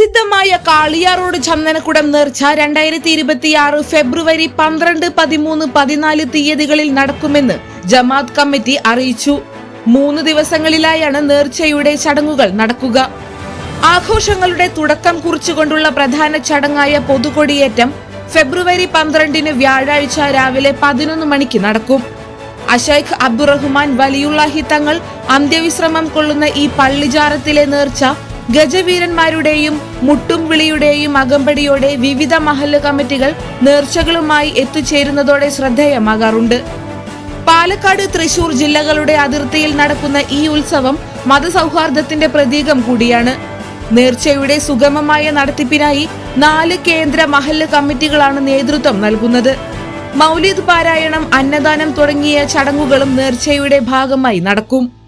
പ്രസിദ്ധമായ കാളിയാറോഡ് ചന്ദനക്കുടം നേർച്ച രണ്ടായിരത്തി ഇരുപത്തിയാറ് ഫെബ്രുവരി പന്ത്രണ്ട് പതിമൂന്ന് പതിനാല് തീയതികളിൽ നടക്കുമെന്ന് ജമാത്ത് കമ്മിറ്റി അറിയിച്ചു. മൂന്ന് ദിവസങ്ങളിലായാണ് നേർച്ചയുടെ ചടങ്ങുകൾ നടക്കുക. ആഘോഷങ്ങളുടെ തുടക്കം കുറിച്ചുകൊണ്ടുള്ള പ്രധാന ചടങ്ങായ പൊതുകൊടിയേറ്റം ഫെബ്രുവരി പന്ത്രണ്ടിന് വ്യാഴാഴ്ച രാവിലെ പതിനൊന്ന് മണിക്ക് നടക്കും. അഷൈഖ് അബ്ദുറഹ്മാൻ വലിയുള്ളാഹി തങ്ങൾ അന്ത്യവിശ്രമം കൊള്ളുന്ന ഈ പള്ളിജാറത്തിലെ നേർച്ച ഗജവീരന്മാരുടെയും മുട്ടും വിളിയുടെയും അകമ്പടിയോടെ വിവിധ മഹല്ല് കമ്മിറ്റികൾ നേർച്ചകളുമായി എത്തിച്ചേരുന്നതോടെ ശ്രദ്ധേയമാകാറുണ്ട്. പാലക്കാട് തൃശൂർ ജില്ലകളുടെ അതിർത്തിയിൽ നടക്കുന്ന ഈ ഉത്സവം മതസൗഹാർദ്ദത്തിന്റെ പ്രതീകം കൂടിയാണ്. നേർച്ചയുടെ സുഗമമായ നടത്തിപ്പിനായി നാല് കേന്ദ്ര മഹല്ല് കമ്മിറ്റികളാണ് നേതൃത്വം നൽകുന്നത്. മൗലിദ് പാരായണം അന്നദാനം തുടങ്ങിയ ചടങ്ങുകളും നേർച്ചയുടെ ഭാഗമായി നടക്കും.